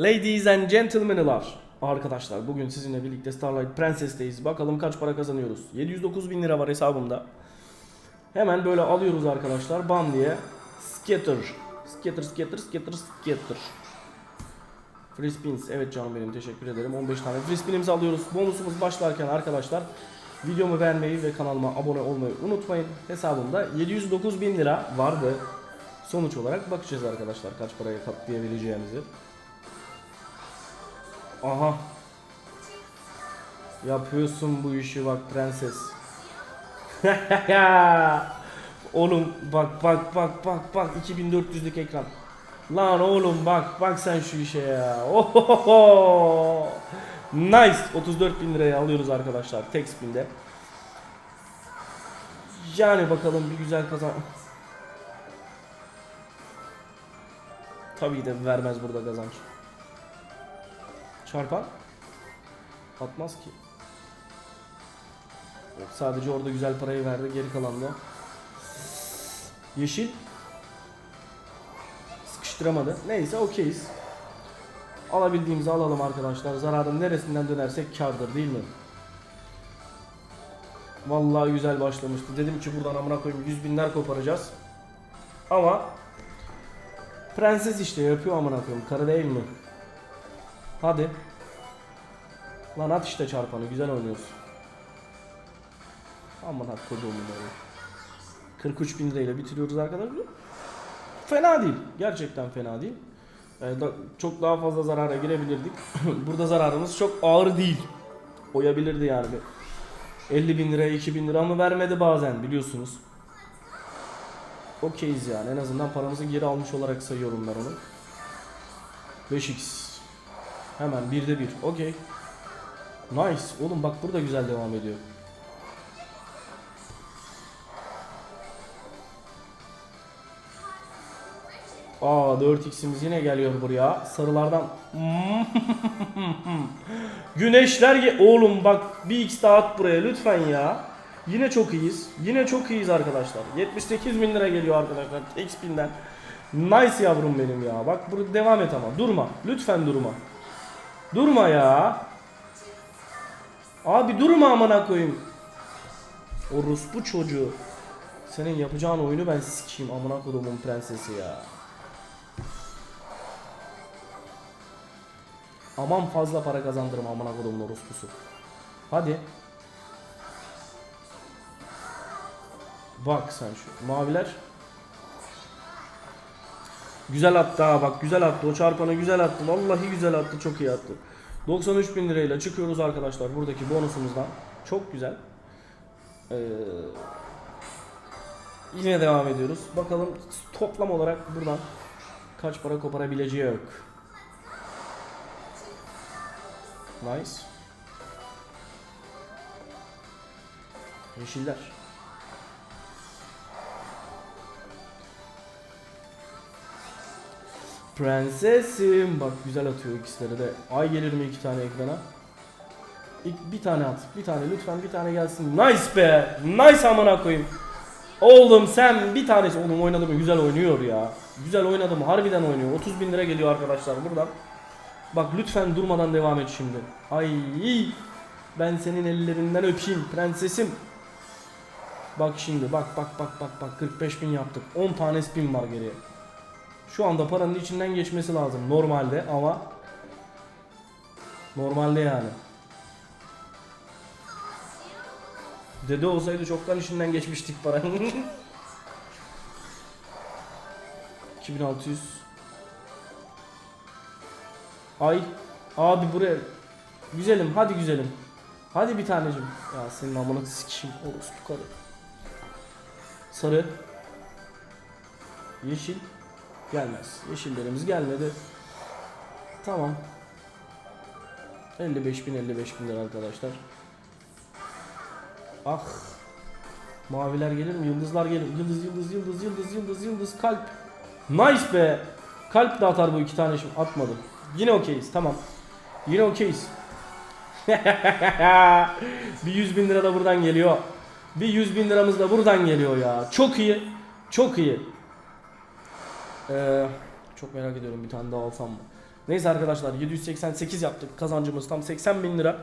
Ladies and gentlemen'lar. Arkadaşlar bugün sizinle birlikte Starlight Princess'teyiz. Bakalım kaç para kazanıyoruz. 709 bin lira var hesabımda. Hemen böyle alıyoruz arkadaşlar. Bam diye. Scatter. Scatter, scatter, scatter, scatter. Free spins. Evet canım benim teşekkür ederim. 15 tane free spinimizi alıyoruz. Bonusumuz başlarken arkadaşlar videomu beğenmeyi ve kanalıma abone olmayı unutmayın. Hesabımda 709 bin lira vardı. Sonuç olarak bakacağız arkadaşlar kaç paraya katlayabileceğimizi. Aha. Yapıyorsun bu işi bak prenses. oğlum bak bak bak bak bak 2400'lük ekran. Lan oğlum bak bak sen şu işe ya. Ohoho. Nice. 34 bin liraya alıyoruz arkadaşlar tek spinde. Yani bakalım bir güzel kazan. Tabii de vermez burada kazanç. Çarpan atmaz ki. Yok, sadece orada güzel parayı verdi. Geri kalan da yeşil sıkıştıramadı. Neyse okeyiz. Alabildiğimizi alalım arkadaşlar. Zararın neresinden dönersek kardır değil mi? Vallahi güzel başlamıştı. Dedim ki buradan amına koyayım 100 binler koparacağız. Ama Prenses işte yapıyor amına koyayım. Karı değil mi? Hadi. Lan at işte çarpanı. Güzel oynuyorsun. Aman ha koduğumun oğlu. 43 bin lirayla bitiriyoruz arkadaşlar. Fena değil. Gerçekten fena değil. Ee, da- çok daha fazla zarara girebilirdik. Burada zararımız çok ağır değil. Oyabilirdi yani. bir 50 bin liraya 2 bin lira mı vermedi bazen biliyorsunuz. Okeyiz yani. En azından paramızı geri almış olarak sayıyorum ben onu. 5x. Hemen 1'de 1. Okey. Nice. Oğlum bak burada güzel devam ediyor. Aa 4x'imiz yine geliyor buraya. Sarılardan. Güneşler ge Oğlum bak bir x daha at buraya lütfen ya. Yine çok iyiyiz. Yine çok iyiyiz arkadaşlar. 78 bin lira geliyor arkadaşlar. X binden. Nice yavrum benim ya. Bak burada devam et ama. Durma. Lütfen durma. Durma ya. Abi durma amına koyayım. Orospu çocuğu. Senin yapacağın oyunu ben sikeyim amına kodumun prensesi ya. Aman fazla para kazandırma amına kodumun orospusu. Hadi. Bak sen şu maviler. Güzel attı ha bak güzel attı. O çarpanı güzel attı. Vallahi güzel attı çok iyi attı. 93 bin lirayla çıkıyoruz arkadaşlar buradaki bonusumuzdan çok güzel. Ee, yine devam ediyoruz. Bakalım toplam olarak buradan kaç para koparabileceği yok. Nice. Yeşiller Prensesim. Bak güzel atıyor ikisleri de. Ay gelir mi iki tane ekrana? İlk bir tane at. Bir tane lütfen bir tane gelsin. Nice be. Nice amına koyayım. Oğlum sen bir tanesi oğlum oynadı mı güzel oynuyor ya. Güzel oynadı mı harbiden oynuyor. 30 bin lira geliyor arkadaşlar buradan. Bak lütfen durmadan devam et şimdi. Ay ben senin ellerinden öpeyim prensesim. Bak şimdi bak bak bak bak bak 45 bin yaptık. 10 tane spin var geriye. Şu anda paranın içinden geçmesi lazım normalde ama normalde yani. Dede olsaydı çoktan içinden geçmiştik paranın. 2600 Ay abi buraya Güzelim hadi güzelim. Hadi bir tanecim. Ya senin amına sikeyim orospu karı. Sarı. Yeşil Gelmez. Yeşillerimiz gelmedi. Tamam. 55 bin 55 bin lira arkadaşlar. Ah. Maviler gelir mi? Yıldızlar gelir. Yıldız yıldız yıldız yıldız yıldız yıldız kalp. Nice be. Kalp de atar bu iki tane şimdi. Atmadı. Yine okeyiz. Tamam. Yine okeyiz. bir 100 bin lira da buradan geliyor. Bir 100 bin liramız da buradan geliyor ya. Çok iyi. Çok iyi. Ee, çok merak ediyorum bir tane daha alsam mı? Neyse arkadaşlar 788 yaptık. Kazancımız tam 80 bin lira.